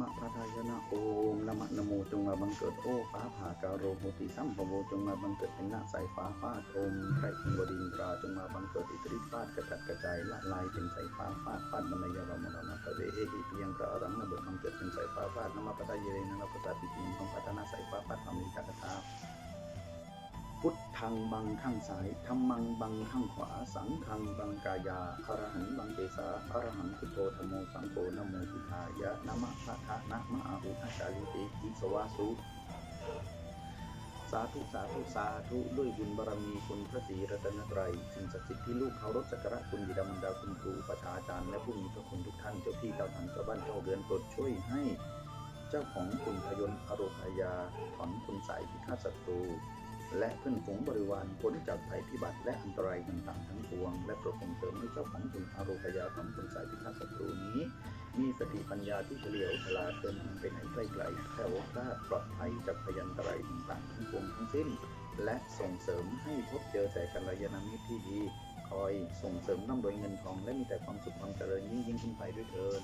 มะพระทายนะโอมนะมะนโมจงมาบังเกิดโอ้ฟ้าผ่าการโรโหติสัมภโวจงมาบังเกิดเป็นนาสายฟ้าฟาดโอมไครอินวดินตราจงมาบังเกิดอิทธิฤทธิ์ฟาดกระจัดกระจายละลายเป็นสายฟ้าฟาดฟาดบรรยาวมรณะตะเวเอหิเพียงพระอรังนะบุตรบังเกิดเป็นสายฟ้าฟาดนมะปะทายเรนะนะปะตาปิติของพัฒนาสาย ทธังบังข้างซ้ายธรรมังบังข้างขวา สังฆังบังกายาอรหังบังเกสาอรหังพุทโธธรรมโมสังโฆนโมพุทธายะนะมะพะทะนะมะอาหุอาจาริติอิสวาสุสาธุสาธุสาธุด้วยบุญบารมีคุณพระศรีรัตนตรัยสิ่งศักดิ์สิทธิ์ที่ลูกเคารพสักการะคุณบิดามารดาคุณครูประชาจารย์และผู้มีพระคุณทุกท่านเจ้าที่เจ้าทางเจ้าบ้านเจ้าเรือนโปรดช่วยให้ เจ้าของคุณพยนต์อโรคายาถอนคุณสายพิฆาตศัตรู และเพื่อนฝูงบริวารพ้นจากภัยพิบัติและอันตรายต่างๆทั้งปวง และโปรดส่งเสริมให้เจ้าของคุณอโรคายาถอนคุณสายพิฆาตศัตรูนี้ มีสติปัญญาที่เฉลียวฉลาดเดินทางไปไหนไกลๆแคล้วคลาดปลอดภัยจากพยันตรายต่างๆทั้งปวงทั้งสิ้น และส่งเสริมให้พบเจอแต่กัลยาณมิตรที่ดี คอยส่งเสริมร่ำรวยเงินทองและมีแต่ความสุขความเจริญยิ่งยิ่งขึ้นไปด้วยเถิด